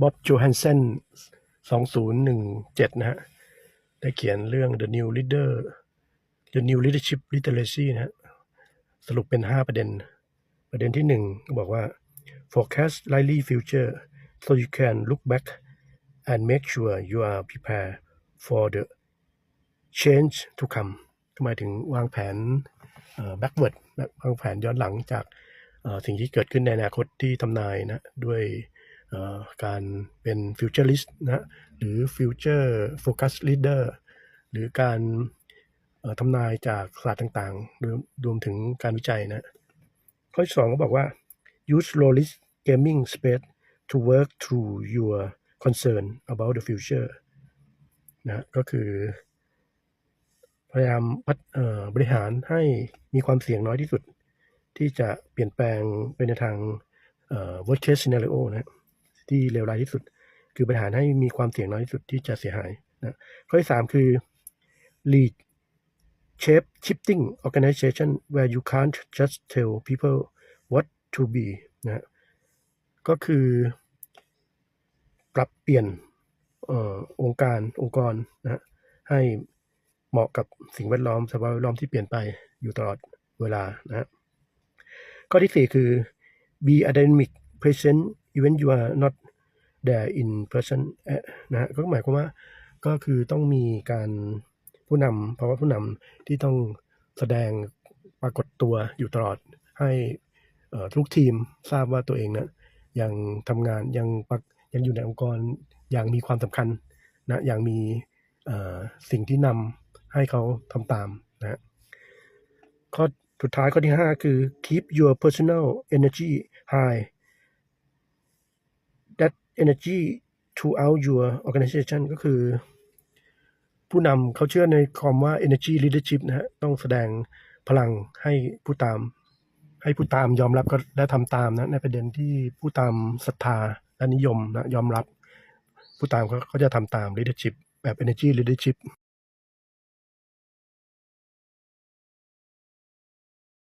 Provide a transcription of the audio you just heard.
บ๊อบโจฮันเซน2017 นะฮะ ได้เขียนเรื่อง The New Leader The New Leadership Literacy นะฮะ สรุปเป็น 5 ประเด็น ประเด็นที่ 1 บอกว่า forecast likely future so you can look back and make sure you are prepared for the change to come หมายถึงวางแผนเอ่อ backward วางแผนย้อนหลังจากเอ่อสิ่งที่เกิดขึ้นในอนาคตที่ทำนายนะ ด้วย การเป็น futurist นะหรือ future focus leader หรือการทำนายจากศาสตร์ต่างๆรวมรวมถึงการวิจัยนะ ข้อที่สองก็บอกว่า use low risk gaming space to work through your concern about the future นะก็คือ พยายามพัฒบริหารให้มีความเสี่ยงน้อยที่สุด ที่จะเปลี่ยนแปลงไปในทางเอ่อ worst case scenario นะ ที่เลวร้ายที่สุด คือบริหารให้มีความเสี่ยงน้อยที่สุดที่จะเสียหายนะข้อที่สามคือ lead shape shifting organization where you can't just tell people what to be นะก็คือปรับเปลี่ยนอองค์การองค์กรนะให้เหมาะกับสิ่งแวดล้อมสภาพแวดล้อมที่เปลี่ยนไปอยู่ตลอดเวลานะข้อที่สี่คือ be a dynamic present even you are not there in person เอ่อนะฮะก็หมายความว่าก็คือต้องมีการผู้นำภาะวะผู้นำที่ต้องแสดงปรากฏตัวอยู่ตลอดให้ทุกทีมทราบว่าตัวเองนะยังทำงานยังยังอยู่ในองค์กรอย่างมีความสำคัญนะอย่างมีสิ่งที่นำให้เขาทำตามนะฮะข้อสุดท้ายข้อที่ 5 คือ keep your personal energy high energy throughout your organization ก็คือ ผู้นำเขาเชื่อในความว่า energy leadership นะฮะต้องแสดงพลังให้ผู้ตาม ให้ผู้ตามยอมรับก็และทำตามนะในประเด็นที่ผู้ตามศรัทธาและนิยมนะยอมรับ ผู้ตามเขาเขาจะทำตาม leadership แบบ energy leadership